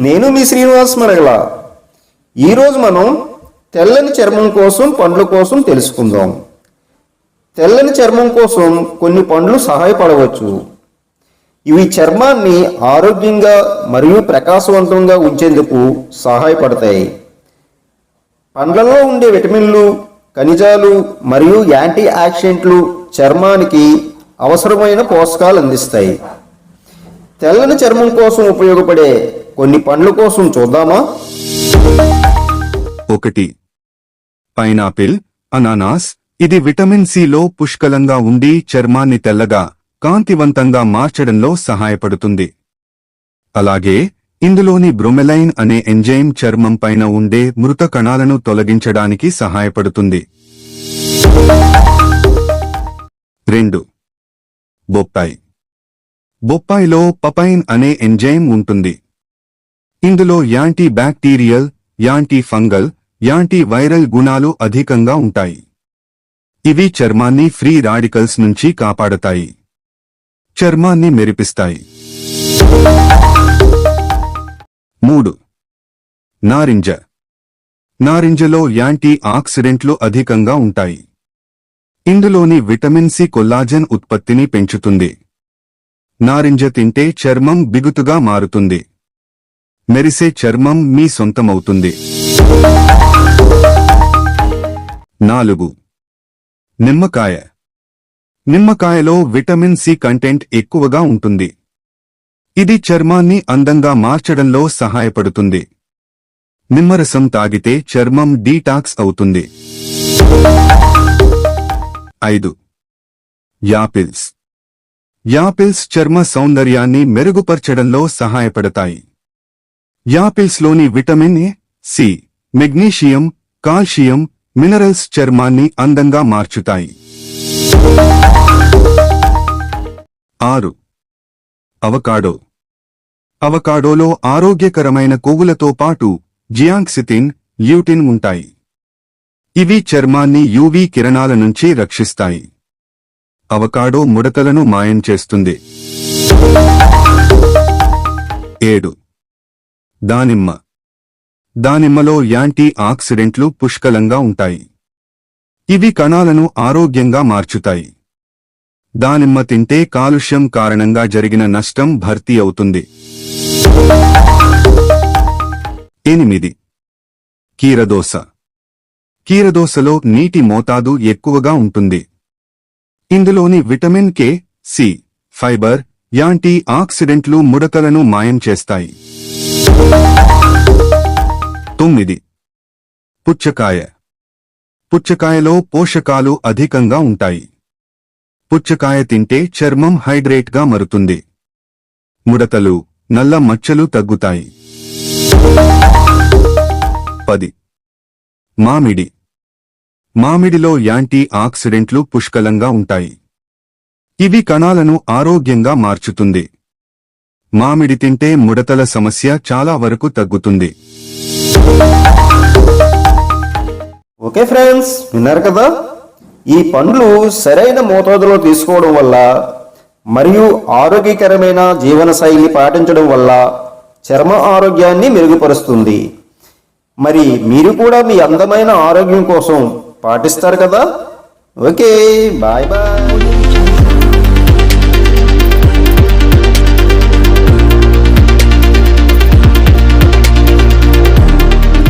నేను మీ శ్రీనివాస్ మరగల ఈరోజు మనం తెల్లని చర్మం కోసం పండ్ల కోసం తెలుసుకుందాం. తెల్లని చర్మం కోసం కొన్ని పండ్లు సహాయపడవచ్చు. ఇవి చర్మాన్ని ఆరోగ్యంగా మరియు ప్రకాశవంతంగా ఉంచేందుకు సహాయపడతాయి. పండ్లలో ఉండే విటమిన్లు ఖనిజాలు మరియు యాంటీ ఆక్సిడెంట్లు చర్మానికి అవసరమైన పోషకాలు అందిస్తాయి. తెల్లని చర్మం కోసం ఉపయోగపడే కొన్ని పండ్ల కోసం చూద్దామా? ఒకటి. పైనాపిల్ అనానాస్ ఇది విటమిన్ సిలో పుష్కలంగా ఉండి చర్మాన్ని తెల్లగా కాంతివంతంగా మార్చడంలో సహాయపడుతుంది. అలాగే ఇందులోని బ్రొమెలైన్ అనే ఎంజైమ్ చర్మం పైన ఉండే మృత కణాలను తొలగించడానికి సహాయపడుతుంది. రెండు. బొప్పాయి. బొప్పాయిలో పపైన్ అనే ఎంజైమ్ ఉంటుంది. ఇందులో anti bacterial anti fungal anti viral గుణాలు అధికంగా ఉంటాయి. ఇవి చర్మాన్ని ఫ్రీ రాడికల్స్ నుంచి కాపాడతాయి. చర్మాన్ని మెరిపిస్తాయి. మూడు. నారింజ. నారింజలో యాంటీ ఆక్సిడెంట్లు అధికంగా ఉంటాయి. ఇందులోని విటమిన్ సి కొల్లాజెన్ ఉత్పత్తిని పెంచుతుంది. నారింజ తింటే చర్మం బిగుతుగా మారుతుంది. మెరిసే చర్మం మీ సొంతమవుతుంది. నాలుగు. నిమ్మకాయ. నిమ్మకాయలో విటమిన్ సి కంటెంట్ ఎక్కువగా ఉంటుంది. ఇది చర్మాన్ని అందంగా మార్చడంలో సహాయపడుతుంది. నిమ్మరసం తాగితే చర్మం డీటాక్స్ అవుతుంది. ఐదు. యాపిల్స్. యాపిల్స్ చర్మ సౌందర్యాన్ని మెరుగుపరచడంలో సహాయపడతాయి. యాపిల్స్లోని vitamin A C magnesium calcium minerals చర్మాన్ని అందంగా మార్చుతాయి. ఆరు. అవకాడో. అవకాడోలో ఆరోగ్యకరమైన కొవ్వులతో పాటు జియాంక్సితిన్ ల్యూటిన్ ఉంటాయి. ఇవి చర్మాన్ని యూవీ కిరణాల నుంచి రక్షిస్తాయి. అవకాడో ముడతలను మాయం చేస్తుంది. ఏడు. దానిమ్మ. దానిమ్మలో యాంటీ ఆక్సిడెంట్లు పుష్కలంగా ఉంటాయి. ఇవి కణాలను ఆరోగ్యంగా మార్చుతాయి. దానిమ్మ తింటే కాలుష్యం కారణంగా జరిగిన నష్టం భర్తీ అవుతుంది. ఎనిమిది. కీరదోస. కీరదోసలో నీటి మోతాదు ఎక్కువగా ఉంటుంది. ఇందులోని vitamin K C fibre anti ఆక్సిడెంట్లు ముడకలను మాయం చేస్తాయి. తొమ్మిది. పుచ్చకాయ. పుచ్చకాయలో పోషకాలు అధికంగా ఉంటాయి. పుచ్చకాయ తింటే చర్మం హైడ్రేట్గా మరుతుంది. ముడతలు నల్ల మచ్చలు తగ్గుతాయి. పది. మామిడి. మామిడిలో యాంటీ ఆక్సిడెంట్లు పుష్కలంగా ఉంటాయి. ఇవి కణాలను ఆరోగ్యంగా మార్చుతుంది. మామిడి తింటే ముడతల సమస్య చాలా వరకు తగ్గుతుంది. ఓకే ఫ్రెండ్స్ విన్నారు కదా? ఈ పండ్లు సరైన మోతాదులో తీసుకోవడం వల్ల మరియు ఆరోగ్యకరమైన జీవనశైలి పాటించడం వల్ల చర్మ ఆరోగ్యాన్ని మెరుగుపరుస్తుంది. మరి మీరు కూడా మీ అందమైన ఆరోగ్యం కోసం పాటిస్తారు కదా? Okay bye bye.